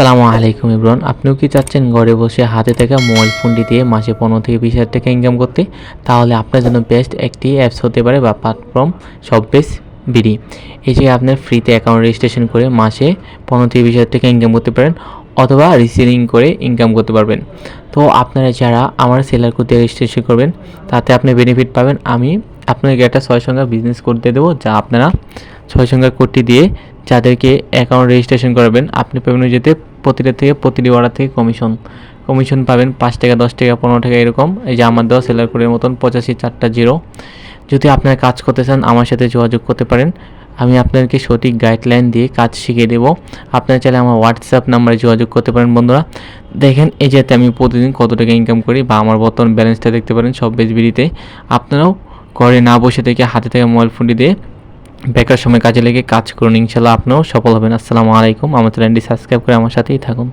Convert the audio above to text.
আসসালামু আলাইকুম ইব্রান। আপনিও কি চাচ্ছেন ঘরে বসে হাতে থাকা মোবাইল ফোনটি দিয়ে মাসে পনেরো থেকে বিশ হাজার টাকা ইনকাম করতে? তাহলে আপনার জন্য বেস্ট একটি অ্যাপস হতে পারে বা প্ল্যাটফর্ম সববেস বিডি এই যে আপনার ফ্রিতে অ্যাকাউন্ট রেজিস্ট্রেশন করে মাসে পনেরো থেকে বিশ হাজার টাকা ইনকাম করতে পারেন অথবা রিসেলিং করে ইনকাম করতে পারবেন। তো আপনারা যারা আমার সেলার দিয়ে রেজিস্ট্রেশন করবেন, তাতে আপনি বেনিফিট পাবেন। আমি আপনাকে একটা ছয় সংখ্যা বিজনেস করতে দেবো, যা আপনারা ছয় সংখ্যার কোডটি দিয়ে যাদেরকে অ্যাকাউন্ট রেজিস্ট্রেশন করাবেন, আপনি পাবেন যেতে প্রতিটা থেকে প্রতিটি অর্ডার থেকে কমিশন কমিশন পাবেন পাঁচ টাকা, দশ টাকা, পনেরো টাকা এরকম। এই যে আমার দেওয়া সেলার কোডের মতন পঁচাশি চারটা জিরো যদি আপনারা কাজ করতে চান, আমার সাথে যোগাযোগ করতে পারেন। আমি আপনাদেরকে সঠিক গাইডলাইন দিয়ে কাজ শিখিয়ে দেবো। আপনারা চাইলে আমার হোয়াটসঅ্যাপ নাম্বারে যোগাযোগ করতে পারেন, বন্ধুরা। দেখেন, এই যাতে আমি প্রতিদিন কত টাকা ইনকাম করি বা আমার বর্তমান ব্যালেন্সটা দেখতে পারেন সব বেশ বিড়িতে আপনারাও ঘরে না বসে থেকে হাতে থেকে মোবাইল ফোনটি দিয়ে বেকার সময় কাজে লেগে কাজ করুন ইনশাল্লাহ আপনিও সফল হবেন। আসসালামু আলাইকুম। আমার চ্যানেলটি সাবস্ক্রাইব করে আমার সাথেই থাকুন।